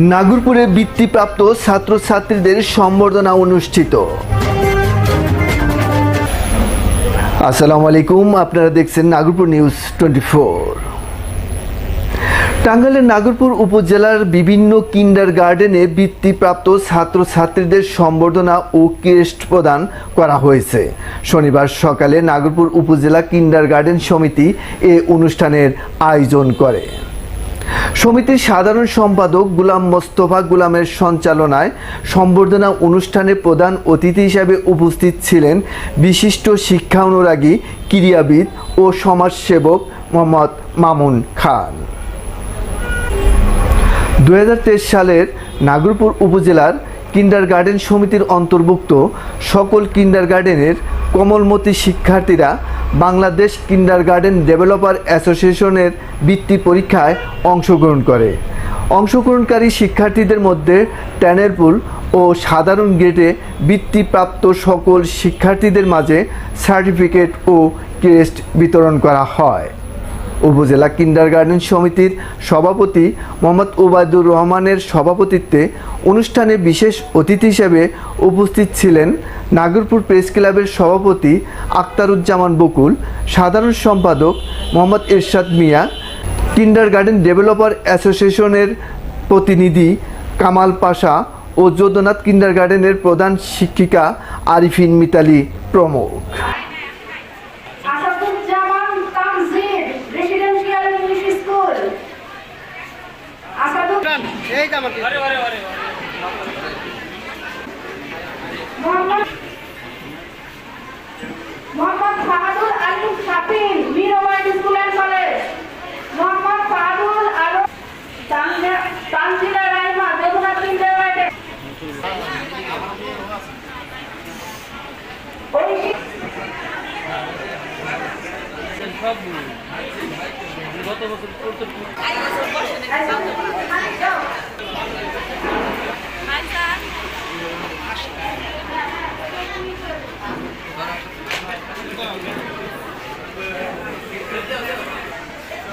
নাগরপুরে বৃত্তিপ্রাপ্ত ছাত্রছাত্রীদের সম্বর্ধনা অনুষ্ঠিত। আসসালামু আলাইকুম, আপনারা দেখছেন নাগরপুর নিউজ টোয়েন্টি ফোর। টাঙ্গাইলের নাগরপুর উপজেলার বিভিন্ন কিন্ডার গার্ডেনে বৃত্তিপ্রাপ্ত ছাত্রছাত্রীদের সম্বর্ধনা ও ক্রেস্ট প্রদান করা হয়েছে। শনিবার সকালে নাগরপুর উপজেলা কিন্ডার গার্ডেন সমিতি এ অনুষ্ঠানের আয়োজন করে। সমিতির সাধারণ সম্পাদক গুলাম মোস্তফা গুলামের সঞ্চালনায় সম্বর্ধনা অনুষ্ঠানে প্রধান অতিথি হিসাবে উপস্থিত ছিলেন বিশিষ্ট শিক্ষা অনুরাগী, ক্রীড়াবিদ ও সমাজসেবক মোহাম্মদ মামুন খান। দুহাজার তেইশ সালের নাগরপুর উপজেলার কিন্ডার গার্ডেন সমিতির অন্তর্ভুক্ত সকল কিন্ডার গার্ডেনের কোমলমতি শিক্ষার্থীরা বাংলাদেশ কিন্ডার গার্ডেন ডেভেলপার অ্যাসোসিয়েশনের বৃত্তি পরীক্ষায় অংশগ্রহণ করে। অংশগ্রহণকারী শিক্ষার্থীদের মধ্যে ট্যানেরপুল ও সাধারণ গ্রেডে বৃত্তিপ্রাপ্ত সকল শিক্ষার্থীদের মাঝে সার্টিফিকেট ও ক্রেস্ট বিতরণ করা হয়। উপজেলা কিন্ডার গার্ডেন সমিতির সভাপতি মোহাম্মদ ওবায়দুর রহমানের সভাপতিত্বে অনুষ্ঠানে বিশেষ অতিথি হিসেবে উপস্থিত ছিলেন নাগরপুর প্রেস ক্লাবের সভাপতি আক্তারুজ্জামান বকুল, সাধারণ সম্পাদক মোহাম্মদ এরশাদ মিয়া কিন্ডার গার্ডেন ডেভেলপার অ্যাসোসিয়েশনের প্রতিনিধি কামাল পাশা ও যদুনাথ কিন্ডার গার্ডেনের প্রধান শিক্ষিকা আরিফিন মিতালি প্রমুখ। মোহাম্মদ মোহাম্মদ ফাহাদুল আলিম শাফিন মিরওয়াইড স্কুল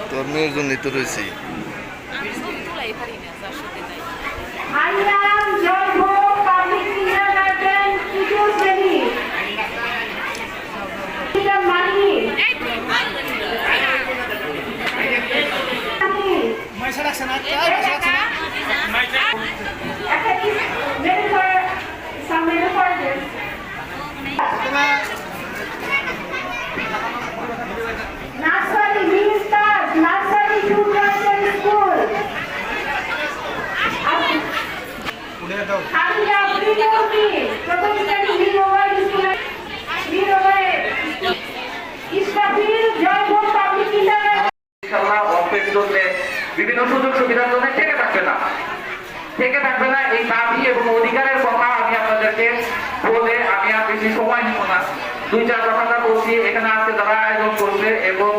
তোর মেয়ের জন্যই তো রয়েছি। আমি ছবি তোলাই পারি না যার সাথে যাই বিভিন্ন সুযোগ সুবিধার জন্য থেকে থাকবে না। থেকে থাকবে না এই দাবি এবং অধিকারের কথা আমি আপনাদেরকে বলে আমি আর বেশি সময় নিব না। দুই চার কথাটা বলছি এখানে আজকে যারা আয়োজন করছে এবং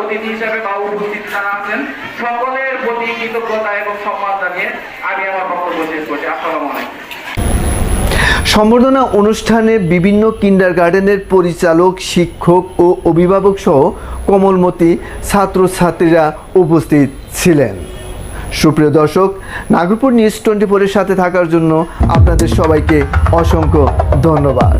অতিথি হিসেবে বা উপস্থিত যারা আছেন, সকলের প্রতি কৃতজ্ঞতা এবং সম্মান জানিয়ে আমি আমার বক্তব্য শেষ করছি। আসসালামু আলাইকুম। সম্বর্ধনা অনুষ্ঠানে বিভিন্ন কিন্ডার গার্ডেনের পরিচালক, শিক্ষক ও অভিভাবক সহ কোমলমতি ছাত্রছাত্রীরা উপস্থিত ছিলেন। সুপ্রিয় দর্শক, নাগরপুর নিউজ টোয়েন্টি ফোরের সাথে থাকার জন্য আপনাদের সবাইকে অসংখ্য ধন্যবাদ।